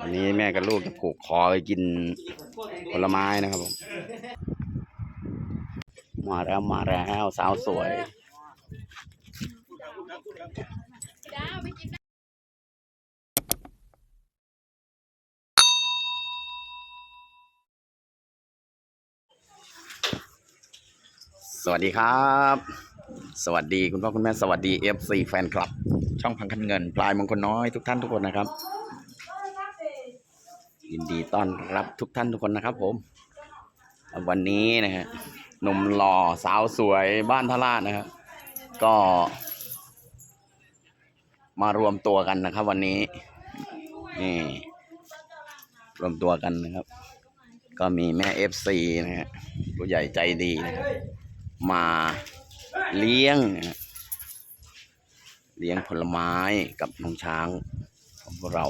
วันนี้แม่กับลูกจะผูกคอไปกินผลไม้นะครับผม มาแล้วมาแล้วสาวสวยสวัสดีครับ สวัสดีคุณพ่อคุณแม่สวัสดีเอฟซีแฟนคลับ ช่องพังคันเงิน ปลายมงคลน้อยทุกท่านทุกคนนะครับ ยินดีต้อนรับทุกท่านทุกคนนะครับ ผม วันนี้นะฮะหนุ่มหล่อสาวสวยบ้านทราชนะครับก็ มารวมตัวกันนะครับ วันนี้นี่รวมตัวกันนะครับ ก็มีแม่เอฟซีนะฮะผู้ใหญ่ใจดีนะครับมาเลี้ยงนะฮะเลี้ยงผลไม้กับน้องช้างของพวกเรา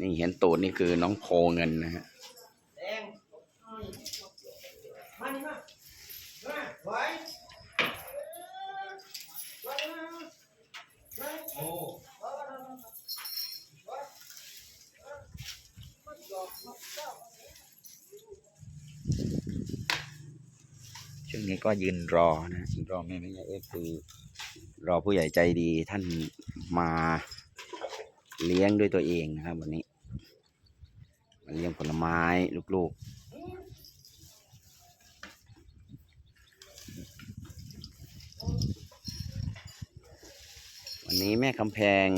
นี่เห็นตูดนี่คือน้องโพเงินนะฮะช่วงนี้ก็ยืนรอนะยืนรอแม่แม่ใหญ่เอฟซีรอผู้ใหญ่ใจดีท่านมา เลี้ยงด้วยตัวเองนะครับวันนี้มาเลี้ยงผลไม้ลูกๆ วันนี้แม่คำแพง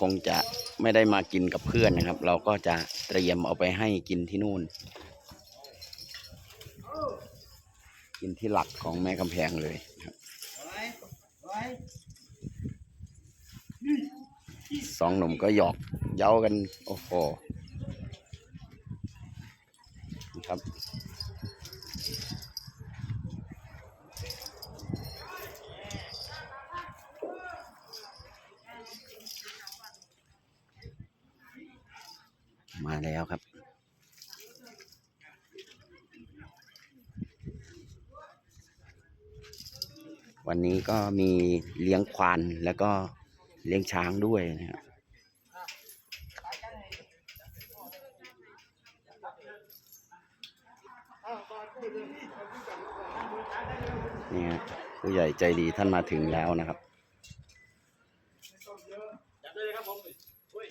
คงจะไม่ได้มากินกับเพื่อนนะครับ เราก็จะเตรียมเอาไปให้กินที่นู่น กินที่หลักของแม่กำแพงเลยครับ สองหนุ่มก็หยอกเย้ากัน โอ้โหครับ มาแล้วครับวันนี้ก็มีเลี้ยงควานแล้วก็ เลี้ยงช้างด้วยนะครับนี่ฮะผู้ใหญ่ใจดีท่านมาถึงแล้วนะครับจับได้เลยครับผมปุ้ย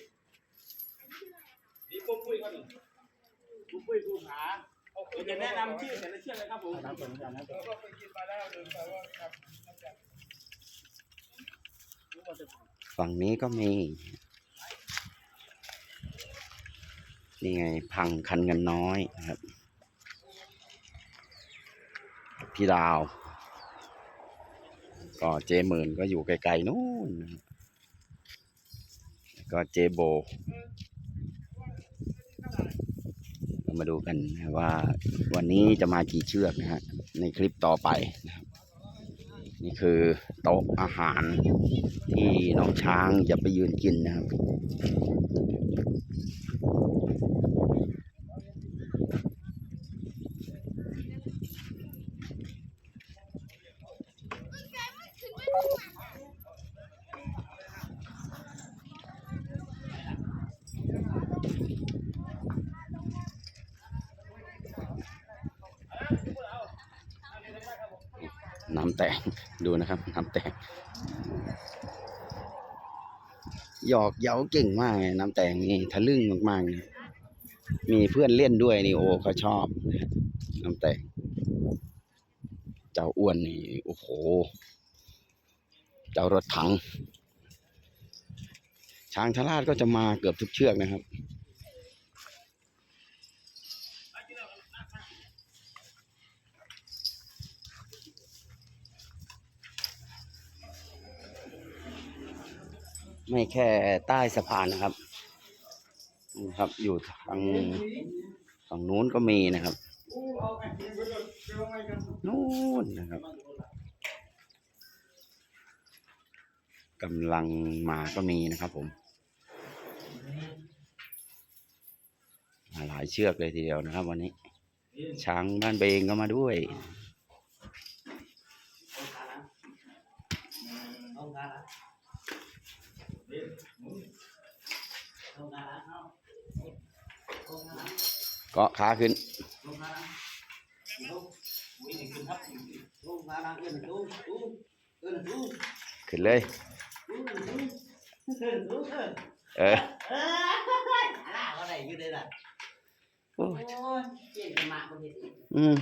นี่ปุ้มปุ้ยครับนี่ปุ้มปุ้ยภูผาเดี๋ยวจะแนะนำชื่อแต่ละเชือกเลยครับน้ำผมน้ำผม ฝั่งนี้ก็มี นี่ไง พังคันเงินน้อยนะครับ พี่ดาว ก็เจหมื่นก็อยู่ไกลๆนู่น ก็เจโบ เรามาดูกันว่าวันนี้จะมากี่เชือกนะฮะ ในคลิปต่อไปนะ นี่คือโต๊ะอาหารที่น้องช้างจะไปยืนกินนะครับ น้ำแตกดูนะครับ น้ำแตกหยอกเย้าเก่งมากน้ำแตกนี่ทะลึ่งมากๆเลยมีเพื่อนเล่นด้วยนี่โอ้เขาชอบ น้ำแตกเจ้าอ้วนนี่โอ้โห เจ้ารถถัง ช้างชาลาดก็จะมาเกือบทุกเชือกนะครับ ไม่แค่ใต้สะพานนะครับนี่ครับ อยู่ทางฝั่งนู้นก็มีนะครับนู้นนะครับกำลังมาก็มีนะครับผมหลายเชือกเลยทีเดียวนะครับ วันนี้ ช้างบ้านเบงก็มาด้วยเอางานละ เกาะขาขึ้นขึ้นเลย เออโอ้ยอืม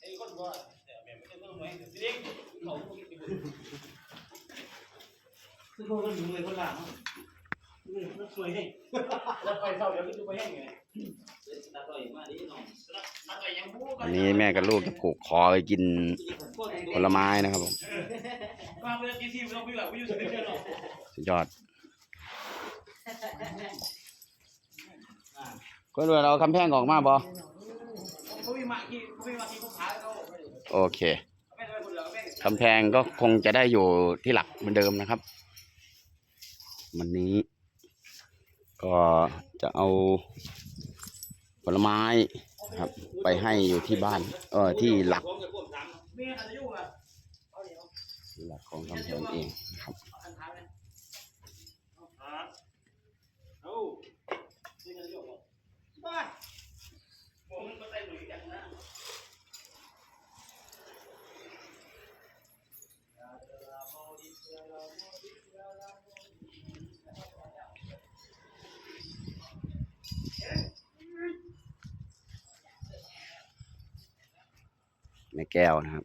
ไอ้ คนก็เดี๋ยวแม่ไม่ได้เพิ่มไว้เดี๋ยวสิเด็กเขาพวกนี้สิบุญคือพวกมันรวยคนละเนาะรวยมันสวยให้แล้วไปเศร้าเดี๋ยวขึ้นไปแห้งไงตัดต่อยมาดิน้องตัดต่อยยังพูดอันนี้แม่กับลูกจะผูกคอไปกินผลไม้นะครับผมมาเพื่อนที่ที่เราไปแบบไปอยู่สุดที่เชื่อเราสุดยอดก็ด้วยเราคำแพงออกมาบอเขาไม่มาที่เขาไม่มาที่เขาขายเขาโอเคไม่ได้คนเหลือไม่คำแพงก็คงจะได้อยู่ที่หลักเหมือนเดิมนะครับ วันนี้ ก็จะเอาผลไม้ครับ ไปให้อยู่ที่บ้าน เออที่หลักผมกับผมถามแม่องอะเอาเดี๋ยวที่หลักของคำแพงเองครับ แก้วนะครับ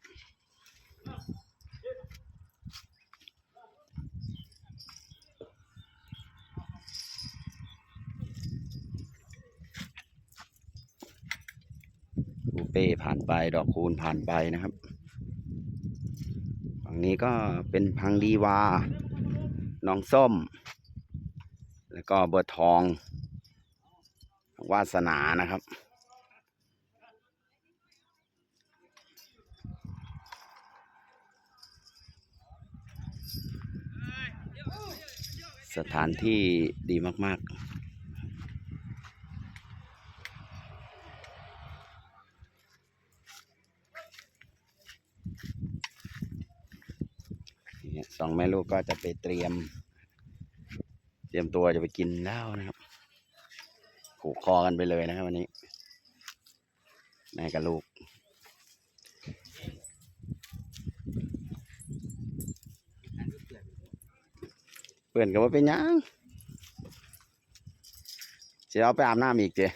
บูเป้ผ่านไปดอกคูณผ่านไปนะครับ ฝั่งนี้ก็เป็นพังดีวา น้องส้ม แล้วก็เบอร์ทอง วาสนานะครับ สถานที่ดีมาก ๆสองแม่ลูกก็จะไปเตรียม เตรียมตัวจะไปกินแล้วนะครับ ผูกคอกันไปเลยนะครับวันนี้แม่กับลูก เปื่อนก็ว่าเป็นยังจะเอาไปอาบน้ำอีกเจน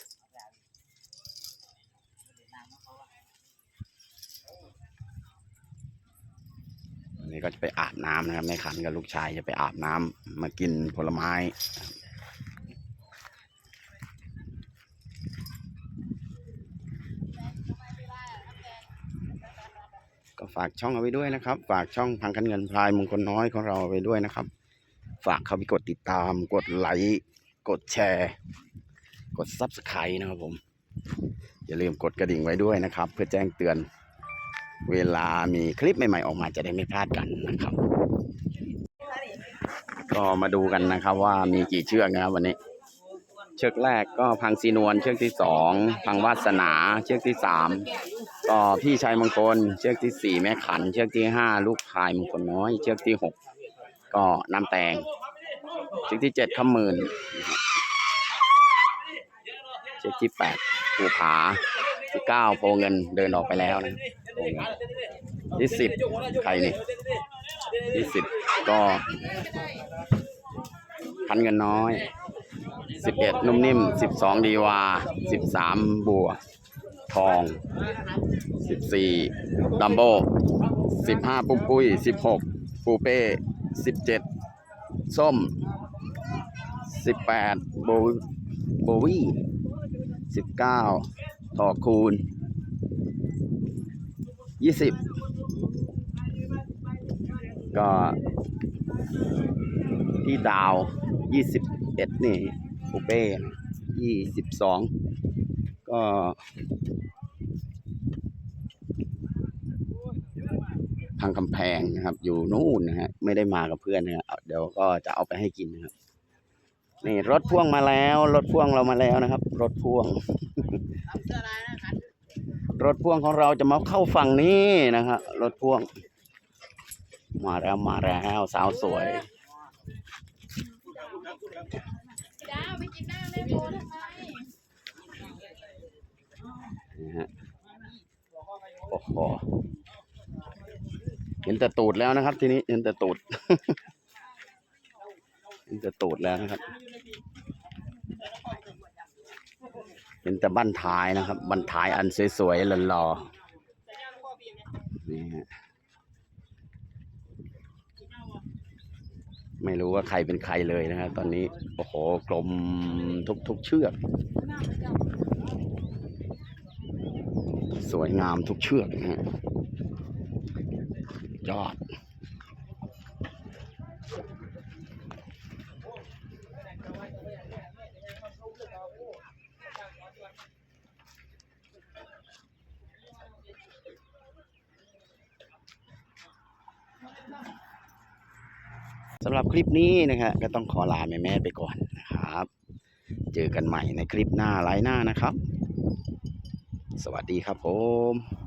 นี้ก็จะไปอาบน้ำนะครับในขันกับลูกชายจะไปอาบน้ำมากินผลไม้ก็ฝากช่องเอาไว้ด้วยนะครับ ฝากช่องพังกันเงินพลายมงคลน้อยของเราไว้ด้วยนะครับ ฝากเข้าไปกดติดตาม กดไลค์กดแชร์ กดซับสไครต์นะครับผม อย่าลืมกดกระดิ่งไว้ด้วยนะครับ เพื่อแจ้งเตือน เวลามีคลิปใหม่ ๆ ออกมาจะได้ไม่พลาดกันนะครับ ก็มาดูกันนะครับว่ามีกี่เชือกนะครับวันนี้ เชือกแรกก็พังซีนวลเชือกที่สองพังวาสนาเชือกที่สามก็พี่ชายมงคลเชือกที่สี่แม่ขัน เชือกที่ห้าลูกพายมงคลน้อย เชือกที่หก ก็น้ำแตงชือกที่เจ็ดขมื่นชือกที่แปดภูผาที่เก้าโพเงินเดินออกไปแล้วนะโพเงินที่สิบใครนี่ที่สิบก็พันเงินน้อยสิบเอ็ดนุ่มนิ่มสิบสองดีวาสิบสามบัวทองสิบสี่ดัมโบสิบห้าปุ้มปุ้ยสิบหกปูเป้ สิบเจ็ดส้มสิบแปดโบโบวี่สิบเก้าทอคูณยี่สิบก็พี่ดาวยี่สิบเอ็ดนี่ปูเป้ยี่สิบสองก็างกำแพงนะครับ อยู่นู่นนะฮะไม่ได้มากับเพื่อนนะฮะเอาเดี๋ยวก็จะเอาไปให้กินนะครับนี่รถพ่วงมาแล้วรถพ่วงเรามาแล้วนะครับ รถพ่วง รถพ่วงของเราจะมาเข้าฝั่งนี้นะฮะรถพ่วง มาแล้วมาแล้วสาวสวยดาวไปกินหน้าแม่โบทำไมนะฮะโอ้โห เห็นแต่ตูดแล้วนะครับ ทีนี้เห็นแต่ตูด เห็นแต่ตูดแล้วนะครับ เห็นแต่บั้นท้ายนะครับ บั้นท้ายอันสวยๆหล่อๆนี่ฮะไม่รู้ว่าใครเป็นใครเลยนะครับตอนนี้ โอ้โหกลมทุกๆเชือก สวยงามทุกเชือกนะฮะ ยอด สำหรับคลิปนี้นะครับก็ต้องขอลาแม่แม่ๆไปก่อนนะครับ เจอกันใหม่ในคลิปหน้าไลน์หน้านะครับ สวัสดีครับผม